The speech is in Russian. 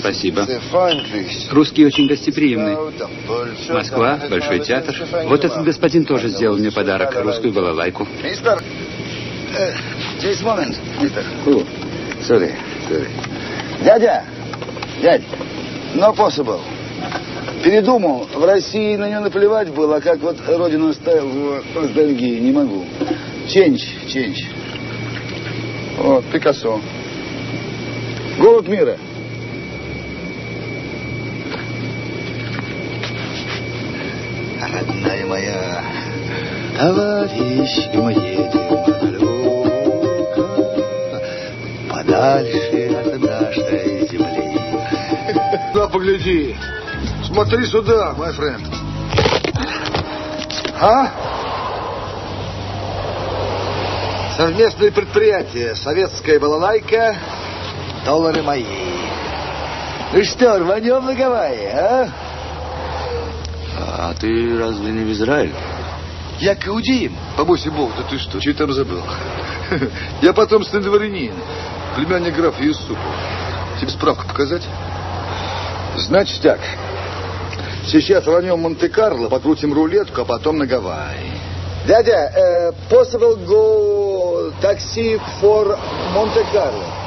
Спасибо. Русские очень гостеприимны. Москва, Большой театр. Вот этот господин тоже сделал мне подарок, русскую балалайку. Здесь момент, мистер. Sorry, sorry. Дядя, дядь, no possible. Передумал. В России на нее наплевать было, как вот родину оставил в Бельгии. Не могу. Ченч, ченч. Вот, Пикассо. Голод мира. Родная моя, товарищ, мы едем далеко, подальше от нашей земли. Да, погляди. Смотри сюда, мой френд. А? Совместное предприятие «Советская балалайка», доллары мои. Ну что, рванем на Гавайи, а? А ты разве не в Израиль? Я к иудеям. Побойся Бог, да ты что, чей там забыл? Я потомственный дворянин, племянник графа Юсупова. Тебе справку показать? Значит так, сейчас рванем Монте-Карло, покрутим рулетку, а потом на Гавайи. Дядя, uh, possible go taxi for Monte Carlo.